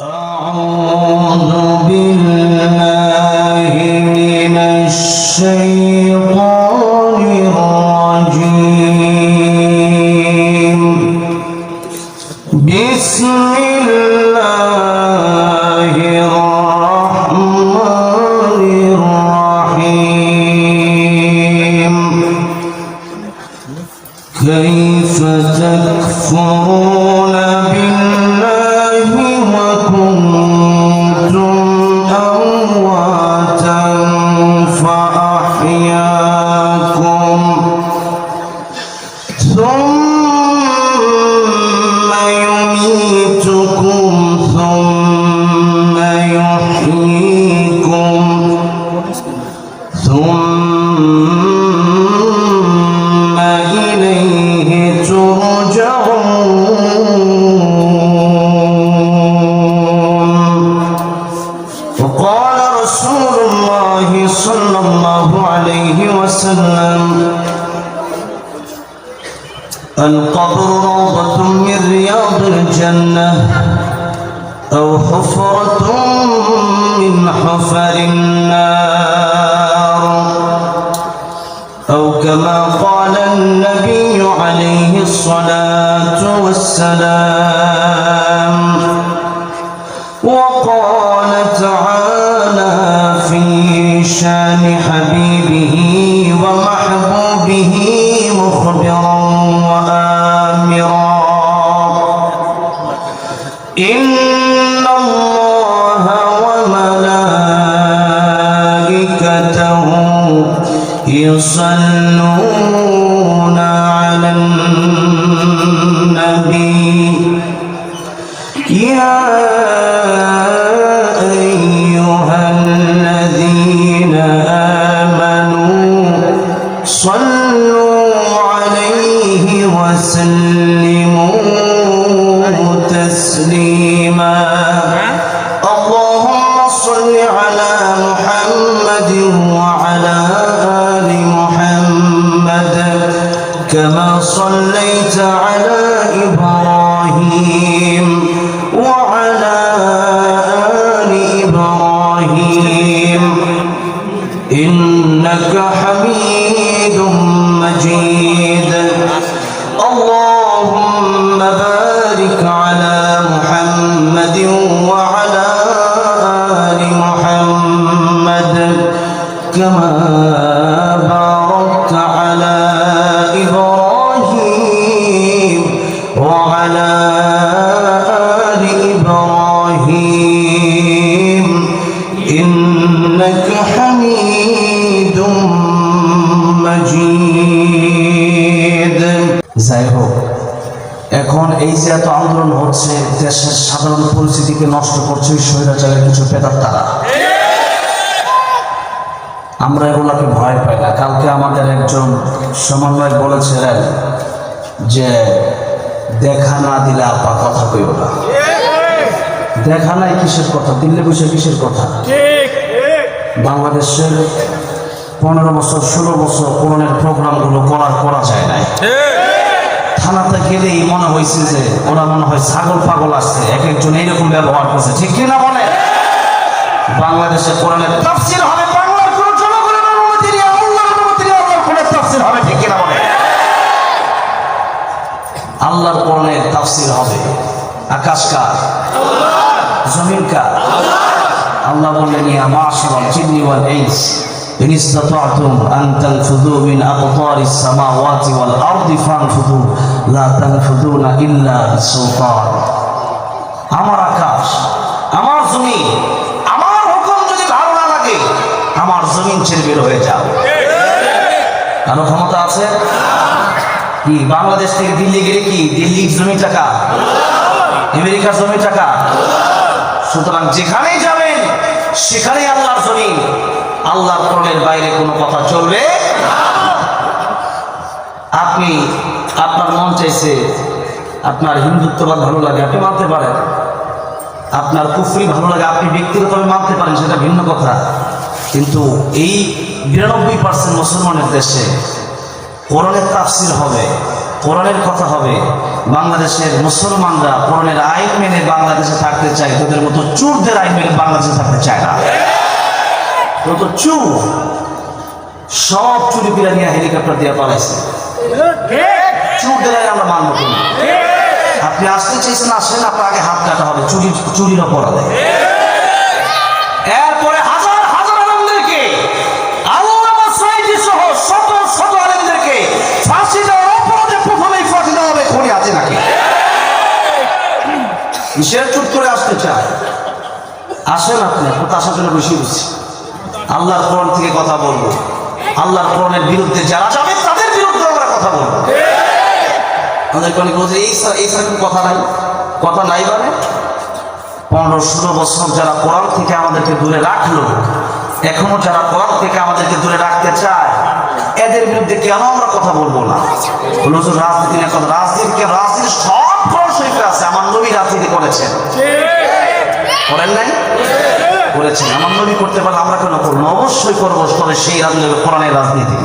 أعوذ بالله من الشيطان الرجيم. بسم الله الرحمن الرحيم. كيف تكفرون بالله القبر روضة من رياض الجنة أو حفرة من حفر النار أو كما قال النبي عليه الصلاة والسلام إن الله وملائكته يصلون على النبي كما صليت على حميد مجيد যাই হোক এখন এই যে এত আন্দোলন হচ্ছে দেশের সাধারণ পরিস্থিতিকে নষ্ট করছে ওই স্বৈরাচারের কিছু পেতার তারা আমরা এগুলাকে ভয় পাই না কালকে আমাদের একজন সমন্বয় বলেছিলেন যে দেখা না দিলে আপা কথা কইও না দেখা নাই কিসের কথা দিল্লি বসে কিসের কথা বাংলাদেশের পনেরো বছর, ষোলো বছর কোরআনের প্রোগ্রামগুলো করা করা যায় নাই। থানাতে গেলেই মনে হয়েছে যে ওরা মনে হয় ছাগল পাগল আসছে এক একজন এইরকম ব্যবহার করছে। ঠিক কিনা বলে? বাংলাদেশে কোরআনের তাফসির হবে আল্লাহর কোরআনের তাফসির হবে, ঠিক কিনা বলে? হবে আকাশ কার? জমিন কার? আল্লাহ বললেন ইয়া মাশারাল জিন্নি ওয়াল ইনস إن استطعتم أن تنفذوا من أقطار السماوات والأرض فانفذوا لا تنفذون إلا بسلطان আমার আকাশ আমার জমিন আমার হুকুম যদি ভালো না লাগে আমার জমিন ছেড়ে বের হয়ে যাও কারো ক্ষমতা আছে কি বাংলাদেশ থেকে দিল্লি গেলে কি দিল্লির জমি টাকা আমেরিকার জমি টাকা সুতরাং যেখানেই যাবেন সেখানেই আল্লাহর জমি আল্লাহর কোরআনের বাইরে কোনো কথা চলবে আপনি, আপনার মন চাইছে আপনার হিন্দুত্ববাদ ভালো লাগে, আপনি মানতে পারেন। আপনার কুফরি ভালো লাগে, আপনি ব্যক্তিগতভাবে মানতে পারেন, সেটা ভিন্ন কথা। কিন্তু এই বিরানব্বই পার্সেন্ট মুসলমানের দেশে কোরআনের তাফসির হবে। কোরআনের কথা হবে, বাংলাদেশের মুসলমানরা কোরআনের আইন মেনে বাংলাদেশে থাকতে চায় তোদের মতো চুরদের আইন মেনে বাংলাদেশে থাকতে চায় না। তত চুর সব চুরি পিলা নিয়ে হেলিকপ্টার দিয়ে পালাইছে। চুরদের আইন আমরা মানব আপনি আসতে চেয়েছেন, আসেন, আপনার আগে হাত কাটা হবে চুরি চুরির অপরাধে। কিসের চুপ করে আসতে চায়। আসেন আপনি, আপনার আসার জন্য বেশি বুঝছি আল্লাহর কোরআন থেকে কথা বলব। আল্লাহর কোরআনের বিরুদ্ধে যারা যাবে, তাদের বিরুদ্ধে আমরা কথা বলব। আমাদেরকে অনেক বলছে, এই স্যার এই স্যার কথা নাই? কথা নাই মানে? পনেরো ষোলো বছর যারা কোরআন থেকে আমাদেরকে দূরে রাখল, এখনও যারা কোরআন থেকে আমাদেরকে দূরে রাখতে চায়, এদের বিরুদ্ধে কেন আমরা কথা বলব না? রাজনীতি রাজনীতি রাজনীতি সব করেন নাই? করেছেন। আমার নবী করতে পারলে আমরা কেন করব? অবশ্যই করব। তবে সেই রাজনীতি কোরআনের রাজনীতি।